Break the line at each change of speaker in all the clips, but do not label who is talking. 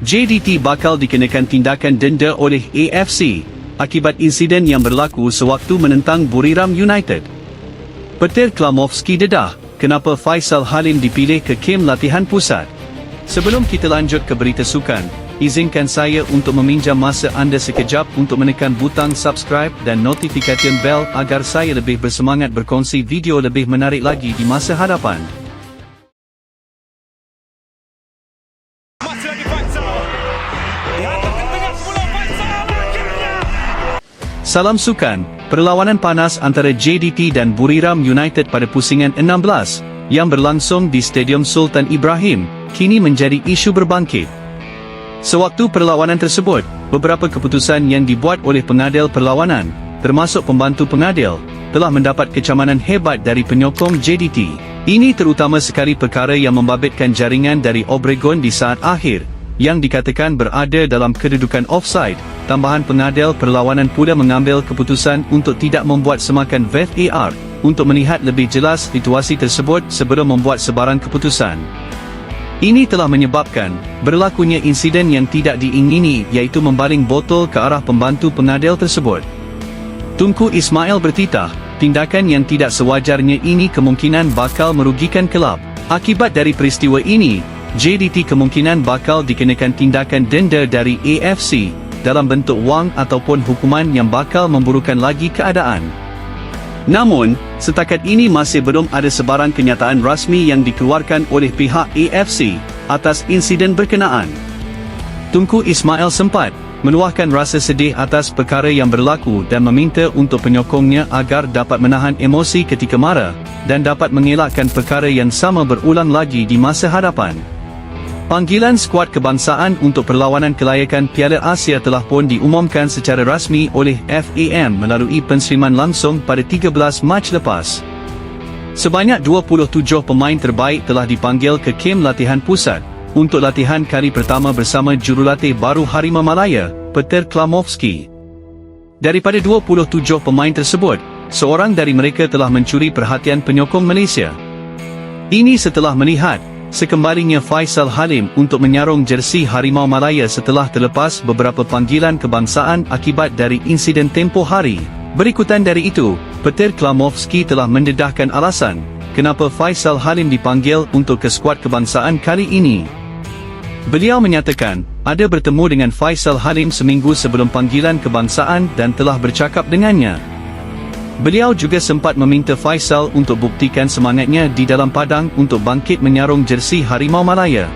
JDT bakal dikenakan tindakan denda oleh AFC akibat insiden yang berlaku sewaktu menentang Buriram United. Petir Klamovski dedah, kenapa Faisal Halim dipilih ke kem latihan pusat? Sebelum kita lanjut ke berita sukan, izinkan saya untuk meminjam masa anda sekejap untuk menekan butang subscribe dan notification bell agar saya lebih bersemangat berkongsi video lebih menarik lagi di masa hadapan. Salam sukan, perlawanan panas antara JDT dan Buriram United pada pusingan 16 yang berlangsung di Stadium Sultan Ibrahim kini menjadi isu berbangkit. Sewaktu perlawanan tersebut, beberapa keputusan yang dibuat oleh pengadil perlawanan, termasuk pembantu pengadil, telah mendapat kecamanan hebat dari penyokong JDT. Ini terutama sekali perkara yang membabitkan jaringan dari Obregon di saat akhir, yang dikatakan berada dalam kedudukan offside. Tambahan pengadil perlawanan pula mengambil keputusan untuk tidak membuat semakan VAR untuk melihat lebih jelas situasi tersebut sebelum membuat sebarang keputusan. Ini telah menyebabkan berlakunya insiden yang tidak diingini iaitu membaling botol ke arah pembantu pengadil tersebut. Tunku Ismail bertitah, tindakan yang tidak sewajarnya ini kemungkinan bakal merugikan kelab. Akibat dari peristiwa ini, JDT kemungkinan bakal dikenakan tindakan denda dari AFC dalam bentuk wang ataupun hukuman yang bakal memburukkan lagi keadaan. Namun, setakat ini masih belum ada sebarang kenyataan rasmi yang dikeluarkan oleh pihak AFC atas insiden berkenaan. Tunku Ismail sempat meluahkan rasa sedih atas perkara yang berlaku dan meminta untuk penyokongnya agar dapat menahan emosi ketika marah dan dapat mengelakkan perkara yang sama berulang lagi di masa hadapan. Panggilan skuad kebangsaan untuk perlawanan kelayakan Piala Asia telah pun diumumkan secara rasmi oleh FAM melalui penseriman langsung pada 13 Mac lepas. Sebanyak 27 pemain terbaik telah dipanggil ke kem latihan pusat untuk latihan kali pertama bersama jurulatih baru Harimau Malaya, Peter Klamovski. Daripada 27 pemain tersebut, seorang dari mereka telah mencuri perhatian penyokong Malaysia. Ini setelah melihat sekembalinya Faisal Halim untuk menyarung jersi Harimau Malaya setelah terlepas beberapa panggilan kebangsaan akibat dari insiden tempoh hari. Berikutan dari itu, Peter Klamovski telah mendedahkan alasan kenapa Faisal Halim dipanggil untuk ke skuad kebangsaan kali ini. Beliau menyatakan, ada bertemu dengan Faisal Halim seminggu sebelum panggilan kebangsaan dan telah bercakap dengannya. Beliau juga sempat meminta Faisal untuk buktikan semangatnya di dalam padang untuk bangkit menyarung jersi Harimau Malaya.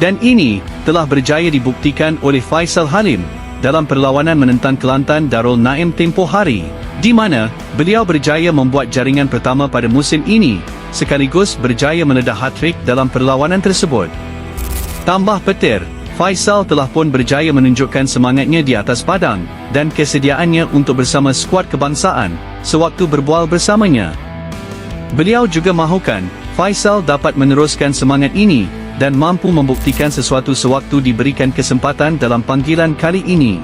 Dan ini telah berjaya dibuktikan oleh Faisal Halim dalam perlawanan menentang Kelantan Darul Naim tempoh hari, di mana beliau berjaya membuat jaringan pertama pada musim ini, sekaligus berjaya meledah hat-trick dalam perlawanan tersebut. Tambah petir, Faisal telah pun berjaya menunjukkan semangatnya di atas padang dan kesediaannya untuk bersama skuad kebangsaan sewaktu berbual bersamanya. Beliau juga mahukan Faisal dapat meneruskan semangat ini dan mampu membuktikan sesuatu sewaktu diberikan kesempatan dalam panggilan kali ini.